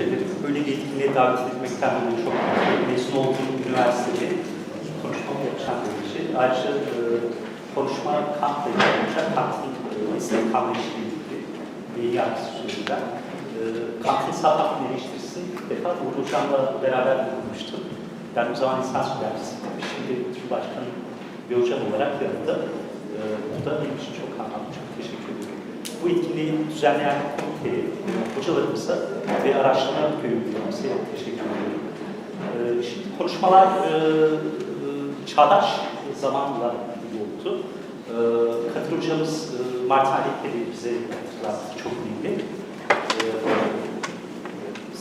ederim. Böyle bir etkinliğe davet edilmekten dolayı çok. Mezun olduğum üniversitede konuşmamı yapacağım bir şey. Ayrıca e, konuşma Kant'la olacak. Kant'ın e, estetik anlayışıyla ilgili bir yargısı üzerinden. E, Kant'ın saf eleştirisini ilk defa Uğur Hocam'la beraber okumuştum. Ben o zaman lisans öğrencisiydim. Şimdi Cumhurbaşkanı bir hocam olarak yanında. E, bu da benim için çok anlamlı. Çok teşekkür ederim. Bu etkinliği düzenleyen komiteye, hocalarımıza ve araştırma bölümlerimize teşekkür ediyorum. Ee, Şimdi konuşmalar e, e, çağdaş zamanla oldu. Ee, Kadir hocamız e, Martin Alekleri bize hatırlattı, çok önemli. Ee,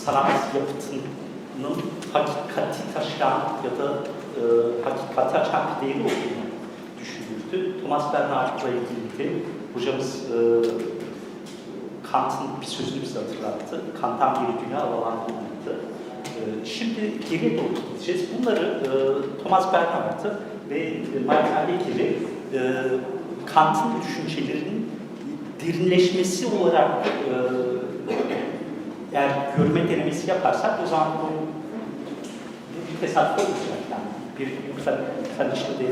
Sanat yapıtının hakikati taşıyan ya da e, hakikati açan bir değeri olduğunu. Thomas Bernhard'la ilgili hocamız e, Kant'ın bir sözünü bize hatırlattı. Kant'tan bir dünya havalandırılmadı. E, şimdi geriye doğru gideceğiz. Bunları e, Thomas Bernhard'ı ve Martin Heidegger'i e, Kant'ın düşüncelerinin derinleşmesi olarak e, eğer görme denemesi yaparsak o zaman bu bir tesadüf olmayacak. Yani bir yoksa tanışma değil,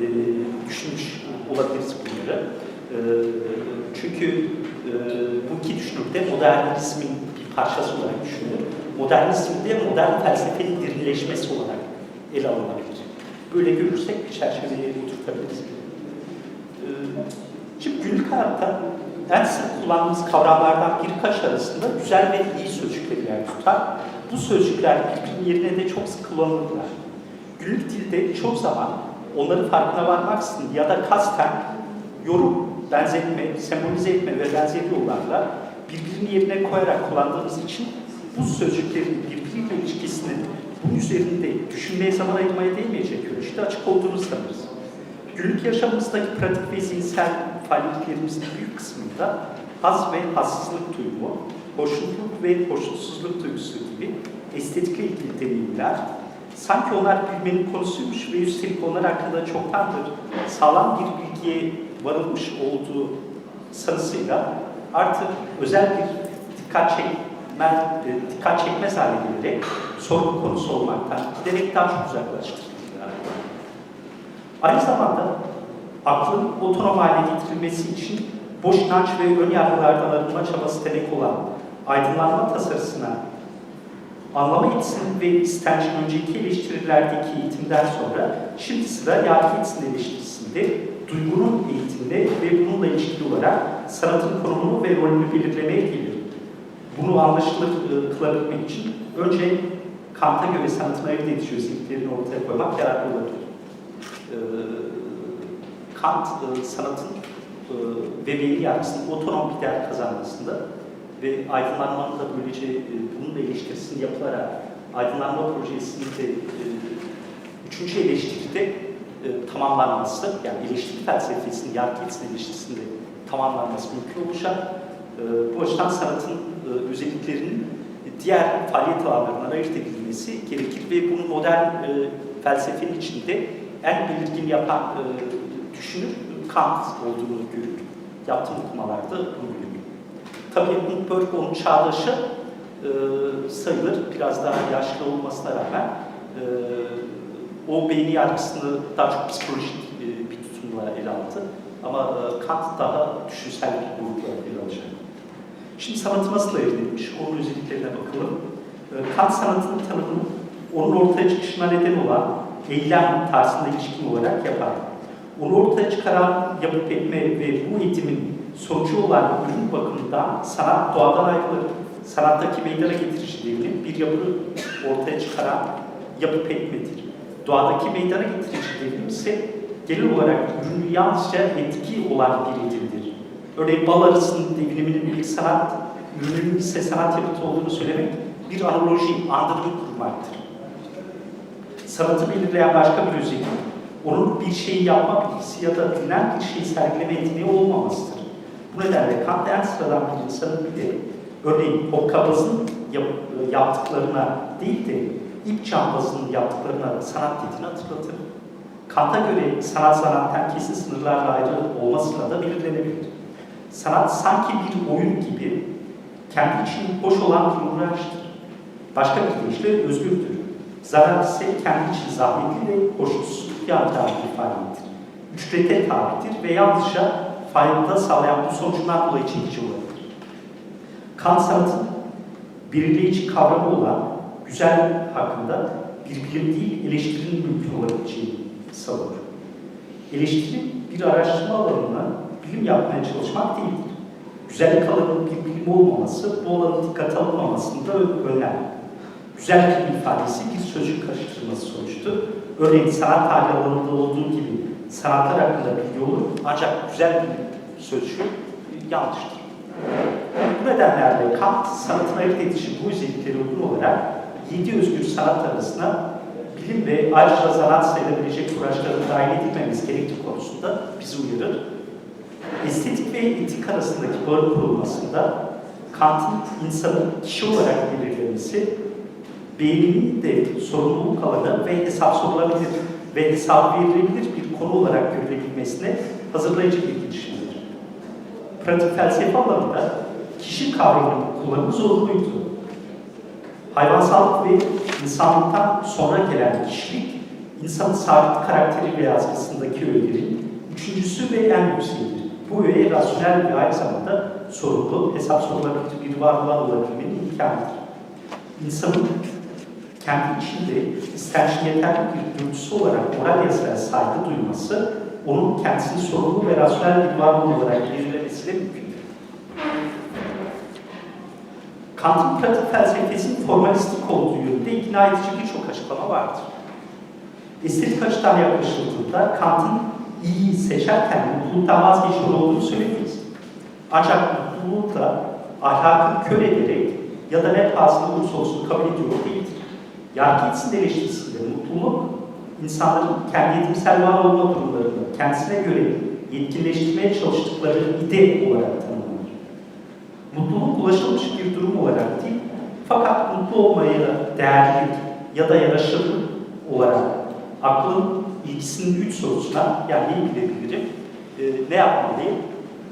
e, düşünmüş olabiliriz bunları. E, çünkü e, bu iki düşünür de modernizmin bir parçası olarak düşünülür. Modernizm de modern felsefenin derinleşmesi olarak ele alınabilir. Böyle görürsek bir çerçeveye oturtabiliriz. E, şimdi günlük hayatta en sık kullandığımız kavramlardan birkaç arasında güzel ve iyi sözcükleri yer tutar. Bu sözcükler birbirinin yerine de çok sık kullanılırlar. Günlük dilde çoğu zaman onların farkına varmaksızın ya da kasten yorum, benzetme, sembolize etme ve benzeri yollarla birbirini yerine koyarak kullandığımız için bu sözcüklerin birbiriyle ilişkisinin bunun üzerinde düşünmeye zaman ayırmaya değmeyecek ölçüde açık olduğunu sanırız. Günlük yaşamımızdaki pratik ve zihinsel faaliyetlerimizin büyük kısmında haz ve hassızlık duyumu, hoşnutluk ve hoşnutsuzluk duygusu gibi estetikle ilgili deneyimler, sanki onlar bilmenin konusuymuş ve üstelik onlar hakkında çoktandır sağlam bir bilgiye varılmış olduğu sanısıyla artık özel bir dikkat çekmen, e, dikkat çekmez hale gelerek sorun konusu olmaktan giderek daha çok uzaklaştırılıyor. Aynı zamanda aklın otonom hale getirilmesi için boş inanç ve ön yargılardan arınma çabası demek olan aydınlanma tasarısına anlama yetisinin ve istencin önceki eleştirilerdeki eğitimden sonra şimdi sıra yargı yetisinin eleştirisinde duygunun eğitimine ve bununla ilişkili olarak sanatın konumunu ve rolünü belirlemeye gelir. Bunu anlaşılır e, kılabilmek için önce Kant'a göre sanatın ayırt edici özelliklerini ortaya koymak yararlı olabilir. Ee, Kant e, sanatın e, ve beyin yargısının otonom bir değer kazanmasında ve aydınlanmanın da böylece e, bunun da eleştirisini yapılarak aydınlanma projesinin de e, üçüncü eleştiride e, tamamlanması, yani eleştiri felsefesinin, yargı eleştirisinde tamamlanması mümkün olacak. E, bu açıdan sanatın e, özelliklerinin diğer faaliyet alanlarından ayırt edilmesi gerekir ve bunu modern felsefenin içinde en belirgin yapan düşünür Kant olduğunu görüp yaptığım okumalarda bunu görüyorum. Tabii Gutenberg onun çağdaşı e, sayılır. Biraz daha yaşlı olmasına rağmen e, o beyni yargısını daha çok psikolojik e, bir tutumla ele aldı. Ama e, Kant daha düşünsel bir grupla ele alacak. Şimdi sanatı nasıl elde edilmiş? Onun özelliklerine bakalım. E, Kant sanatının tanımını onun ortaya çıkışına neden olan eylem tarzında ilişkin olarak yapar. Onu ortaya çıkaran yapıp etme ve bu eğitimin sonucu olan ürün bakımından sanat doğadan ayrılır. Sanattaki meydana getiriciliğinin bir yapı ortaya çıkaran yapıp etmedir. Doğadaki meydana getiriciliğinin ise genel olarak ürünü yalnızca etki olan bir eğitimdir. Örneğin bal arısının deviniminin bir sanat, ürünün ise sanat yapıtı olduğunu söylemek bir analoji, andırılık kurmaktır. Sanatı belirleyen başka bir özellik, onun bir şeyi yapma bilgisi ya da bilinen bir şeyi sergileme yeteneği olmamasıdır. Bu nedenle Kant en sıradan bir insanın bir de örneğin hokkabazın yap, yaptıklarına değil de ip cambazının yaptıklarına sanat dediğini hatırlatır. Kant'a göre sanat sanattan kesin sınırlarla ayrı olmasıyla da belirlenebilir. Sanat sanki bir oyun gibi kendi için hoş olan bir uğraştır. Başka bir deyişle özgürdür. Zarar ise kendi için zahmetli ve yan bir faaliyettir. Ücrete tabidir ve yalnızca fayda sağlayan bu sonucundan dolayı çekici olabilir. Kant sanatın belirleyici kavramı olan güzel hakkında bir bilim değil, eleştirinin mümkün olabileceğini savunur. Eleştiri bir araştırma alanına bilim yapmaya çalışmak değildir. Güzellik alanının bir bilim olmaması, bu alanın dikkate alınmamasını da önler. Güzel bir ifadesi bir sözcük karıştırması sonuçtur. Örneğin sanat tarihi alanında olduğu gibi sanatlar hakkında bilgi olur ancak güzel bir sözcük yanlıştır. Bu nedenlerle Kant sanatın ayırt edici bu özellikleri uygun olarak yedi özgür sanat arasına bilim ve ayrıca sanat sayılabilecek uğraşların dahil edilmemiz gerektiği konusunda bizi uyarır. Estetik ve etik arasındaki bağın kurulmasında Kant'ın insanın kişi olarak belirlemesi, beyninin de sorumluluk alanı ve hesap sorulabilir ve hesap verilebilir bir konu olarak görülebilmesine hazırlayıcı bir girişimdir. Pratik felsefe alanında kişi kavramının kullanımı zorunluydu. Hayvansallık ve insanlıktan sonra gelen kişilik, insanın sabit karakteri ve yazgısındaki öğelerin üçüncüsü ve en yükseğidir. Bu öğe rasyonel ve aynı zamanda sorumlu, hesap sorulabilir bir varlığa olabilmenin imkanıdır. İnsanın kendi içinde istençli yeterli bir dürtüsü olarak moral yasaya saygı duyması, onun kendisini sorumlu ve rasyonel bir varlık olarak belirlemesiyle mümkündür. Kant'ın pratik felsefesinin formalistik olduğu yönünde ikna edici birçok açıklama vardır. Estetik açıdan yaklaşıldığında Kant'ın iyiyi seçerken mutluluktan vazgeçiyor olduğunu söylemeyiz. Ancak mutluluğu da ahlakı kör ederek ya da ne pahasına olursa olsun kabul ediyor değildir. Yargı etsin eleştirisinde mutluluk, insanların kendi yetimsel var olma durumlarını kendisine göre yetkinleştirmeye çalıştıkları ide olarak tanımlanır. Mutluluk ulaşılmış bir durum olarak değil, fakat mutlu olmaya değerlilik ya da yaraşırlık olarak aklın ilgisinin üç sorusuna, yani ne bilebilirim, e, ne yapmalıyım,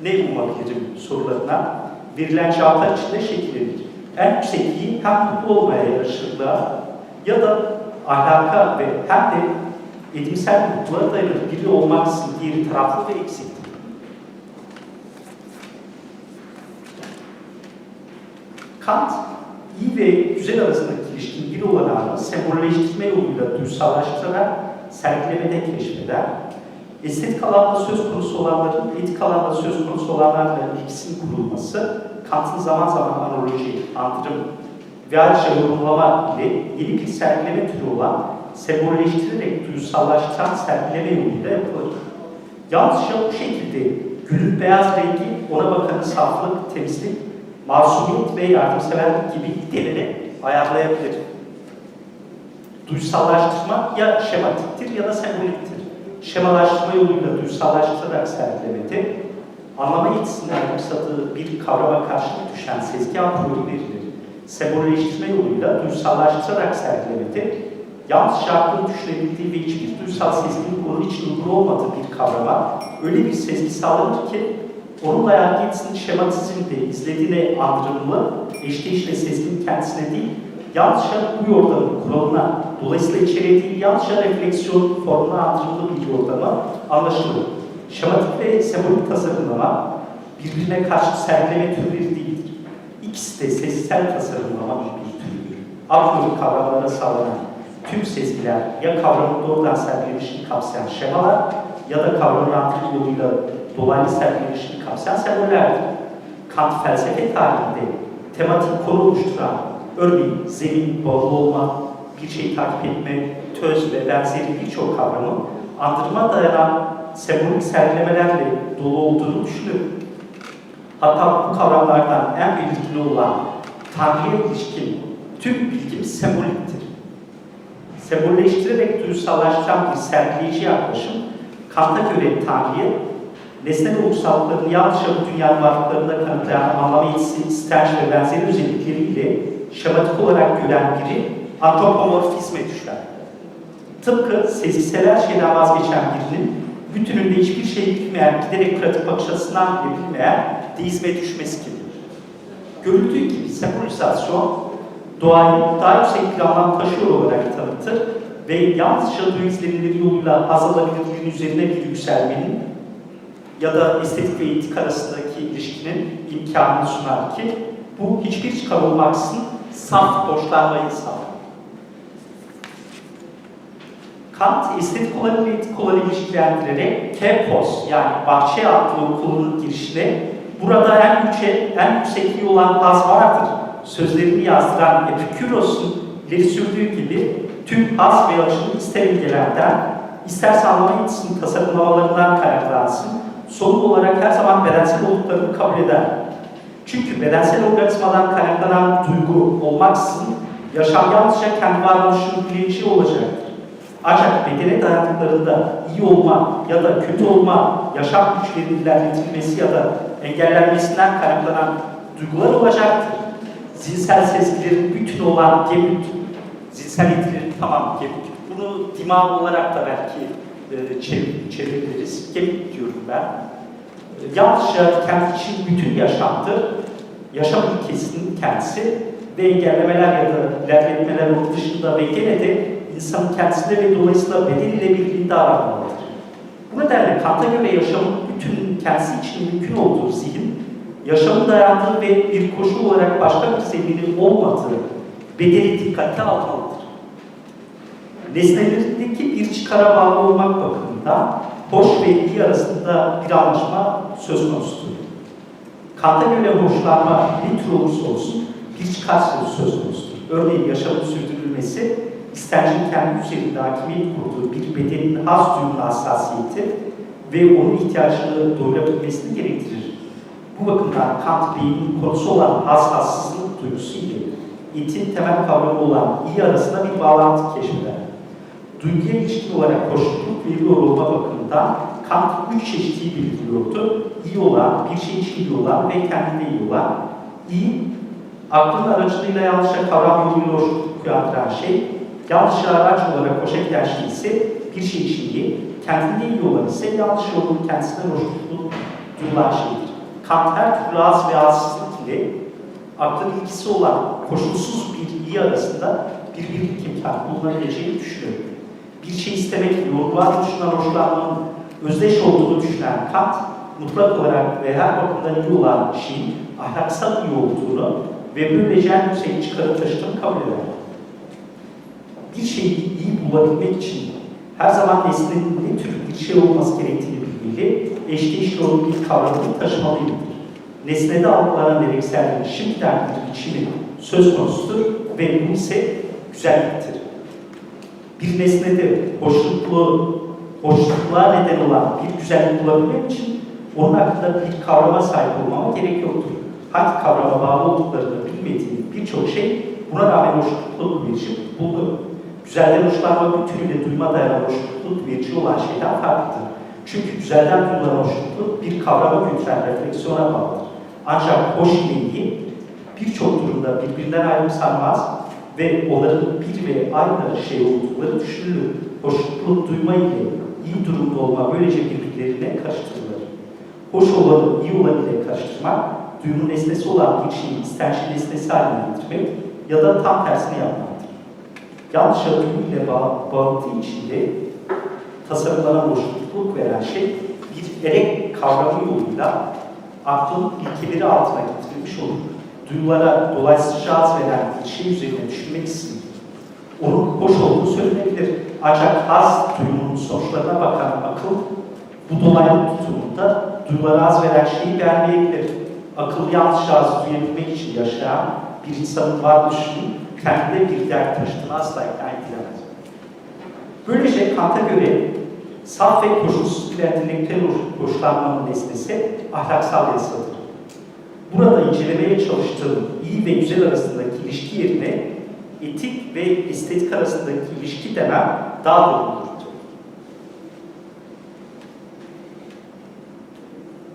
ne umabilirim sorularına verilen cevaplar içinde şekillenir. En yüksekliği hem mutlu olmaya yaraşırlığa ya da ahlaka ve hem de edimsel mutluluğa dayanır biri olmaksızın diğeri taraflı ve eksiktir. Kant, iyi ve güzel arasındaki ilişkinin bir olanağını sembolleştirme yoluyla duysallaştırarak sergilemede keşfeder, estetik alanda söz konusu olanların etik alanda söz konusu olanlarla ilgisinin kurulması, Kant'ın zaman zaman analoji, andırım ve ayrıca yorumlama ile yeni bir sergileme türü olan sembolleştirerek duyusallaştıran sergileme yoluyla yapılır. Yalnızca bu şekilde gülün beyaz rengi ona bakanın saflık, temizlik, masumiyet ve yardımseverlik gibi ideleri ayarlayabilir. Duysallaştırma ya şematiktir ya da semboliktir. Şemalaştırma yoluyla duysallaştırarak sergilemede anlama yetisinden yükseldiği bir kavrama karşılık düşen sezgi ampulü verilir. Sembolleştirme yoluyla duysallaştırarak sergilemede yalnızca aklın düşünebildiği ve hiçbir duysal sezginin onun için uygun olmadığı bir kavrama öyle bir sezgi sağlanır ki onunla yargı yetisinin şematizmde izlediğine andırımlı, eşdeğişle sezginin kendisine değil, yalnızca bu yordamın kuralına, dolayısıyla içeriye değil, yalnızca refleksiyon formuna andırımlı bir yordama anlaşılır. Şematik ve sembolik tasarımlama birbirine karşı sergileme türleri değildir. İkisi de sezgisel tasarımlama bir türüdür. Aklın kavramlara sağlanan tüm sezgiler ya kavramın doğrudan sergilenişini kapsayan şemalar ya da kavramın antrik yoluyla dolaylı sergilenişini kapsayan sembollerdir. Kant felsefe tarihinde tematik konu oluşturan, örneğin zemin, bağlı olma, bir şeyi takip etme, töz ve benzeri birçok kavramın andırma dayanan sembolik sergilemelerle dolu olduğunu düşünür. Hatta bu kavramlardan en belirgin olan Tanrı'ya ilişkin tüm bilgimiz semboliktir. Sembolleştirerek duyusallaştıran bir sergileyici yaklaşım, Kant'a göre Tanrı'yı nesnel oluşsallıklarını yalnızca bu dünyanın varlıklarında kanıtlayan anlama yetisi, istenç ve benzeri özellikleriyle şematik olarak gören biri antropomorfizme düşer. Tıpkı sezgisel her şeyden vazgeçen birinin bütününde hiçbir şey bilmeyen, giderek pratik bakış açısından bile bilmeyen deizme düşmesi gibi. Görüldüğü gibi sembolizasyon doğayı daha yüksek bir anlam taşıyor olarak tanıtır ve yalnızca duyu izlenimleri yoluyla haz alabilirliğin üzerine bir yükselmenin ya da estetik ve etik arasındaki ilişkinin imkanını sunar ki bu hiçbir çıkar olmaksızın saf hoşlanmayı sağlar. Kant estetik olanı ve etik olanı ilişkilendirerek Kepos yani Bahçe adlı okulunun girişine burada en yüksek, en yüksekliği olan haz vardır sözlerini yazdıran Epiküros'un ileri sürdüğü gibi tüm haz ve acının ister imgelenden, isterse anlama yetisinin tasarımlamalarından kaynaklansın, sonun olarak her zaman bedensel olduklarını kabul eder. Çünkü bedensel organizmadan kaynaklanan duygu olmaksızın yaşam yalnızca kendi varoluşunun bilinci olacaktır. Ancak bedene dayandıklarında iyi olma ya da kötü olma, yaşam güçlerinin ilerletilmesi ya da engellenmesinden kaynaklanan duygular olacaktır. Zihinsel sezgilerin bütün olan gemüt, zihinsel yetilerin tamam gemüt. Bunu dima olarak da belki e, çevir, çevirebiliriz. Gemüt diyorum ben. E, yalnızca kendi için bütün yaşamdır. Yaşam ülkesinin kendisi ve engellemeler ya da ilerletmeler dışında ve gene de insanın kendisinde ve dolayısıyla bedeniyle birliğinde aranmalıdır. Bu nedenle Kant'a göre yaşamın bütün kendisi için mümkün olduğu zihin, yaşamın dayandığı ve bir koşul olarak başka bir zeminin olmadığı bedeni dikkate almalıdır. Nesnelerindeki bir çıkara bağlı olmak bakımından hoş ve iyi arasında bir anlaşma söz konusudur. Kant'a göre hoşlanma ne tür olursa olsun bir çıkar söz konusudur. Örneğin yaşamın sürdürülmesi, istencin kendi üzerinde hakimiyet kurduğu bir bedenin haz duyumlu hassasiyeti ve onun ihtiyacını doyurabilmesini gerektirir. Bu bakımdan Kant beynin konusu olan haz hassızlık duygusu ile etin temel kavramı olan iyi arasında bir bağlantı keşfeder. Duyguya ilişkin olarak koşulluk ve olma bakımından Kant üç çeşitliği bildiriyordu. İyi olan, bir şey için iyi olan ve kendine iyi olan. İyi, aklın aracılığıyla yanlışa kavram yoluyla hoşnutluk uyandıran şey, yanlışa araç olarak hoşa giden şey ise bir şey için iyi, kendine iyi olan ise yanlış yolun kendisine hoşnutluk duyulan şeydir. Kant her türlü az ve azsızlık ile aklın ilgisi olan koşulsuz bir iyi arasında bir birlik imkanı bulunabileceğini düşünüyor. Bir şey istemek, yorumlar dışından hoşlanmanın özdeş olduğunu düşünen Kant, mutlak olarak ve her bakımdan iyi olan şeyin ahlaksal iyi olduğunu ve böylece en yüksek çıkarı taşıdığını kabul eder. Bir şeyi iyi bulabilmek için her zaman nesnenin ne tür bir şey olması gerektiğini bilmeli, eşdeğişli bir kavramını taşımalıydır. Nesnede algılanan gerekselliğin şimdiden bir biçimi söz konusudur ve bu ise güzelliktir. Bir nesnede hoşnutlu, hoşnutluğa neden olan bir güzellik bulabilmek için onun hakkında bir kavrama sahip olmama gerek yoktur. Hangi kavrama bağlı olduklarını bilmediğim birçok şey buna rağmen hoşnutlu verici buldu. Güzelden hoşlanma bütünüyle duyma dayanan hoşnutluk verici olan şeyden farklıdır. Çünkü güzelden duyulan hoşnutluk bir kavrama götüren refleksiyona bağlıdır. Ancak hoş ile iyi birçok durumda birbirinden ayrım sarmaz ve onların bir ve aynı şey oldukları düşünülür. Hoşnutluk duyma ile iyi durumda olma böylece birbirlerine karıştırılır. Hoş olanı iyi olan ile karıştırmak, duyunun nesnesi olan bir şeyi istençli nesnesi haline getirmek ya da tam tersini yapmaktır. Yanlışa duyu ile bağ, bağıntığı içinde tasarımlanan hoşnutluk veren şey bir erek kavramı yoluyla aklın ilkeleri altına getirilmiş olur. Duyulara dolayısızca az veren bir şey üzerine düşünmek için onun hoş olduğu söylenebilir. Ancak az duyumunun sonuçlarına bakan akıl bu dolaylı tutumunda duyulara az veren şeyi beğenmeyebilir. Akıl yalnızca az duyabilmek için yaşayan bir insanın varoluşunun kendine bir dert taşıdığını asla ikna edilemez. Böylece Kant'a göre saf ve koşulsuz bir entelektüel hoşlanmanın nesnesi ahlaksal yasadır. Burada incelemeye çalıştığım iyi ve güzel arasındaki ilişki yerine etik ve estetik arasındaki ilişki demem daha doğru olurdu.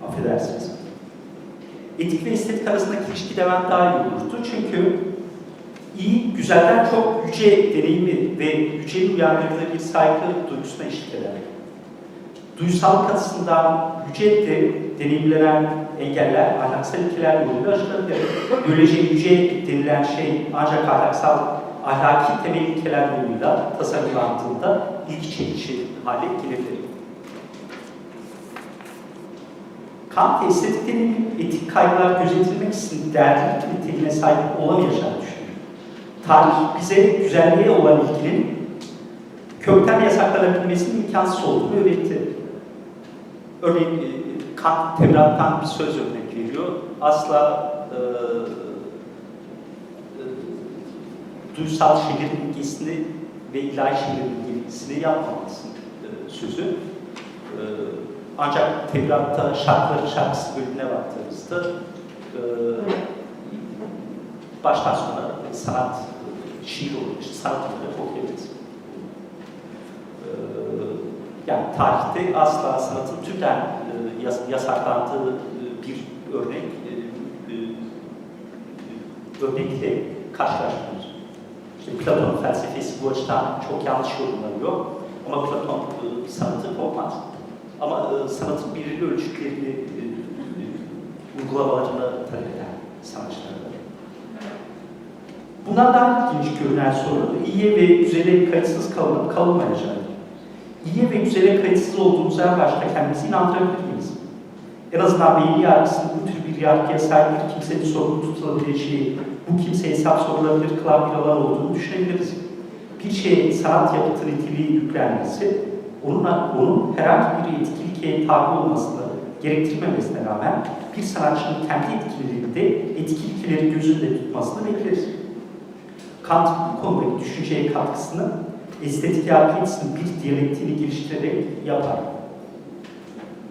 Affedersiniz. Etik ve estetik arasındaki ilişki demem daha iyi olurdu. Çünkü iyi, güzelden çok yüce deneyimi ve yüceyi uyandırdığı bir saygı duygusuna eşlik eder. Duysal açısından yüce de deneyimlenen engeller ahlaksal ilkeler yoluyla aşılabilir. Biyoloji yüce denilen şey ancak ahlaksal, ahlaki temel ilkeler yoluyla tasarlandığında ilgi çekici hale gelebilir. Kant estetiklerin etik kaygılar gözetilmek için değerli niteliğine sahip olamayacağını düşünüyor. Tarih bize güzelliğe olan ilginin kökten yasaklanabilmesinin imkansız olduğunu öğretti. Örneğin e, Kant Tevrat'tan bir söz örnek veriyor. Asla e, e, duysal şeylerin ilgisini ve ilahi şeylerin ilgisini yapmamalısın e, sözü. E, ancak Tevrat'ta şarkıların şarkısı bölümüne baktığımızda e, baştan sona sanat, şiir olur, işte sanat olarak okuyabiliriz. E, yani tarihte asla sanatın türden e, yas- yasaklandığı e, bir örnek e, e, e, örnekle karşılaşmıyoruz. İşte Platon felsefesi bu açıdan çok yanlış yorumlanıyor. Ama Platon e, sanatı korkmaz. Ama e, sanatın belirli ölçütlerini e, e, uygulamalarını talep eden sanatçılar var. Daha ilginç görünen soru, iyiye ve güzele kayıtsız kalınıp kalınmayacağı. İyiye ve güzele kayıtsız olduğumuz en başta kendimizi inandırabilir miyiz? En azından beyin yargısının bu tür bir yargıya sahip bir kimsenin sorumlu tutulabileceği, bu kimseye hesap sorulabilir kılan bir alan olduğunu düşünebiliriz. Bir şeye sanat yapıtı niteliği yüklenmesi, onunla, onun herhangi bir etkililikeye tabi olmasını gerektirmemesine rağmen bir sanatçının kendi etkilerinde etkililikleri gözünde tutmasını bekleriz. Kant bu konudaki düşünceye katkısını estetik yargı etisinin bir diyalektiğini geliştirerek yapar.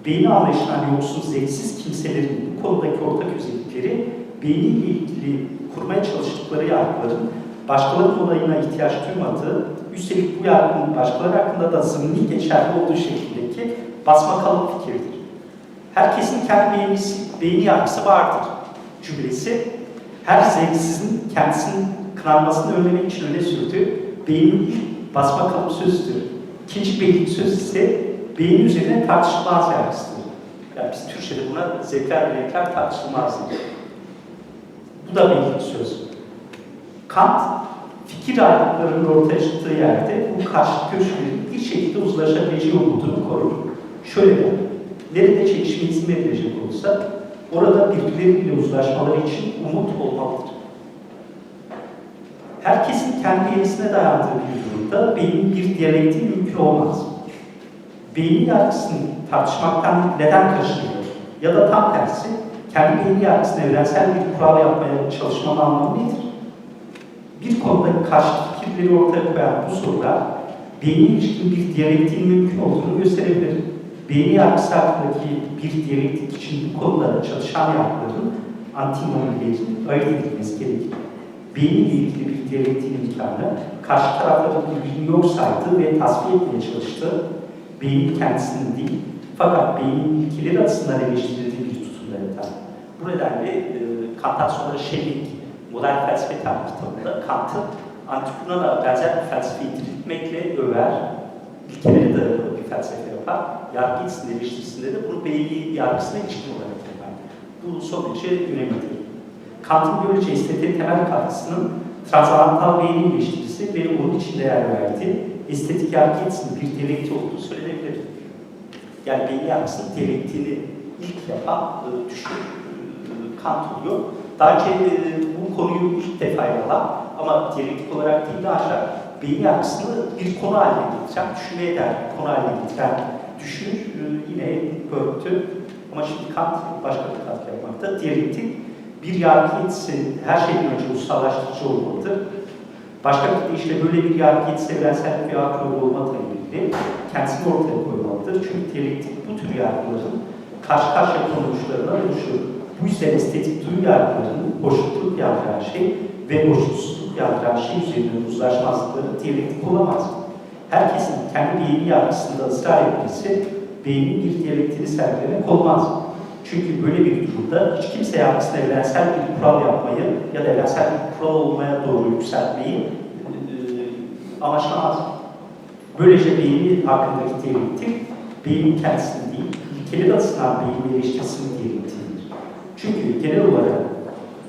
Beyni anlayışından yoksun zevksiz kimselerin bu konudaki ortak özellikleri beyniyle ilgili kurmaya çalıştıkları yargıların başkalarının onayına ihtiyaç duymadığı, üstelik bu yargının başkaları hakkında da zımni geçerli olduğu şeklindeki basma kalıp fikirdir. Herkesin kendi beyni, beyni yargısı vardır cümlesi her zevksizin kendisinin kınanmasını önlemek için öne sürdüğü beynin ilk basma kalıp sözüdür. İkinci beynin söz ise beyin üzerine tartışılmaz yargısıdır. Yani biz Türkçe'de buna zevkler ve renkler tartışılmaz. Bu da beynin söz. Kant fikir ayrılıklarının ortaya çıktığı yerde bu karşıt görüşlerin bir şekilde uzlaşabileceği umudunu korur. Şöyle der, nerede çekişme izin verilecek olsa orada birbirleriyle uzlaşmaları için umut olmalıdır. Herkesin kendi yerisine dayandığı bir durumda beynin bir diyalektiği mümkün olmaz. Beynin yargısını tartışmaktan neden kaçınıyor? Ya da tam tersi, kendi beyni yargısını evrensel bir kural yapmaya çalışmanın anlamı nedir? Bir konuda karşı fikirleri ortaya koyan bu sorular, beyni ilişkin bir diyalektiğin mümkün olduğunu gösterebilir. Beyni yargısı hakkındaki bir diyalektik için bu konularda çalışan yargıların antinomilerin ayırt edilmesi gerekir. Beyniyle ilgili bir diyalektiğin imkanı, karşı tarafların birbirini yok saydığı ve tasfiye etmeye çalıştığı, beynin kendisinin değil, fakat beynin ilkeleri açısından eleştirildiği bir tutumda yatar. Bu nedenle e, Kant'tan sonra Schelling, Modern Felsefe Tarihi kitabında Kant'ı Antik Yunan'a benzer bir felsefeyi diriltmekle över, ilkelere dayalı bir felsefe yapar. Yargı etisinin eleştirisinde de bunu beyni yargısına ilişkin olarak yapar. Bu son derece önemlidir. Kant'ın böylece estetiğe temel katkısının transantal beynin eleştirisi ve onun için değer verdiği estetik yargı etisinin bir diyalekti olduğu söylenebilir. Yani beyin yargısının diyalektiğini ilk yapan e, düşün e, Kant oluyor. Daha önce e, bu konuyu ilk defa ele ama diyalektik olarak değil de aşağı beyin yargısını bir konu haline getiren, düşünmeye bir konu haline getiren düşünür e, yine Burke'tü. Ama şimdi Kant başka bir katkı yapmakta. Diyalektik bir yargı yetisi her şeyden önce ustalaştırıcı olmalıdır. Başka bir deyişle böyle bir yargı yetisi evrensel bir akıllı olmakla ilgili kendisini ortaya koymalıdır. Çünkü diyalektik bu tür yargıların karşı karşıya konuluşlarına oluşur. Bu yüzden estetik duyu yargılarının boşlukluk yandıran şey ve boşluksuzluk yandıran şey üzerinde uzlaşmazlıkları diyalektik olamaz. Herkesin kendi beyni yargısında ısrar etmesi beynin bir diyalektiğini sergilemek olmaz. Çünkü böyle bir durumda hiç kimse yargısına evrensel bir kural yapmayı ya da evrensel bir kural olmaya doğru yükseltmeyi e, amaçlamaz. Böylece beynin hakkındaki diyalektik, beynin kendisini değil, ilkeleri açısından beynin eleştirisini diyalektiğidir. Çünkü genel olarak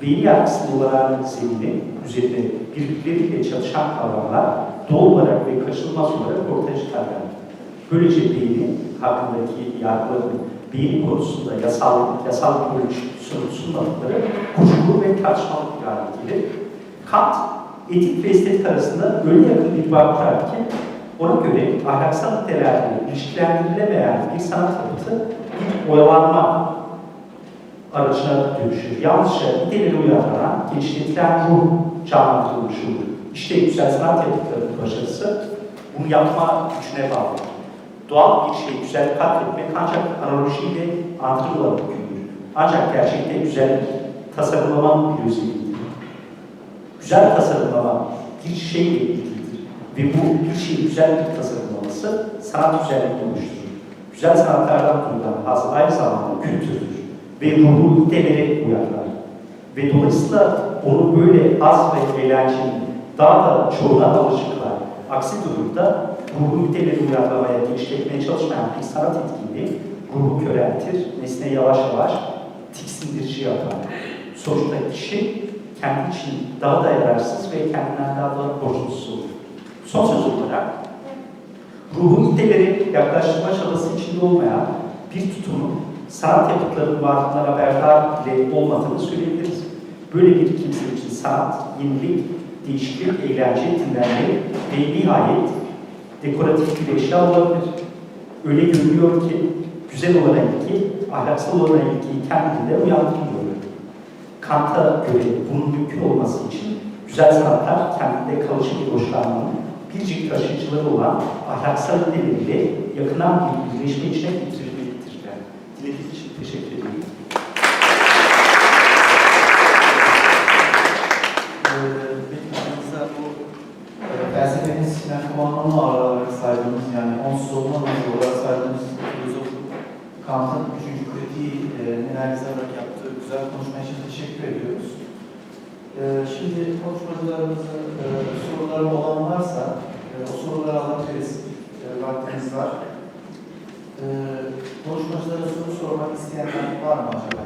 beyin yargısının olarak zemini üzerinde birbirleriyle çalışan kavramlar doğal olarak ve kaçınılmaz olarak ortaya çıkarlar. Böylece beynin hakkındaki yargıların beyin konusunda yasal, yasal politik sunmadıkları kuşkulu ve tartışmalı gelir. Kant, etik ve estetik arasında öyle yakın bir bağ kurar ki ona göre ahlaksal nitelerle ilişkilendirilemeyen bir sanat yapıtı bir oyalanma aracına dönüşür. Yalnızca niteleri uyarlanan, genişletilen ruh canlandırılmış olur. İşte güzel sanat yapıtlarının başarısı bunu yapma gücüne bağlı. Doğal bir şey güzel katletmek ancak analojiyle antrenörla mümkündür. Ancak gerçekte güzel tasarımlamanın bir özelliğidir. Güzel tasarımlama bir şeyle ilgilidir. Ve bu bir şeyi güzel bir tasarımlaması sanat güzelliğini oluşturur. Güzel sanatlardan duyulan haz aynı zamanda kültürdür. Ve ruhu nitelere uyarlar. Ve dolayısıyla onu böyle haz ve eğlencenin daha da çoğuna alıcı kılar. Aksi durumda ruhu niteleri uyarlamaya, genişletmeye çalışmayan bir sanat etkinliği ruhu köreltir, nesne yavaş yavaş tiksindirici yapar. Sonuçta kişi kendi için daha da yararsız ve kendinden daha da borçlusu olur. Son söz olarak ruhun niteleri yaklaştırma çabası içinde olmayan bir tutumun sanat yapıtlarının varlığından haberdar bile olmadığını söyleyebiliriz. Böyle bir kimse için sanat, yenilik, değişiklik, eğlence, dinlenme ve nihayet dekoratif bir eşya olabilir. Öyle görünüyor ki güzel olan ilgi, ahlaksal olan ilgiyi kendinde uyandırmıyor. Kant'a göre bunun mümkün olması için güzel sanatlar kendinde kalıcı bir hoşlanmanın biricik taşıyıcıları olan ahlaksal nedeniyle yakınan bir birleşme içine getirilmelidirler. Dinlediğiniz için teşekkür ederim. Aramızda bu e, felsefenin silah komandanı olarak saydığımız yani onsuz olmamaz olarak saydığımız filozof Kant'ın üçüncü kritiği e, analiz olarak yaptığı güzel konuşma için teşekkür ediyoruz. E, şimdi konuşmacılarımızın e, soruları olan varsa e, o soruları alabiliriz. E, vaktimiz var. E, konuşmacılara soru sormak isteyenler var mı acaba?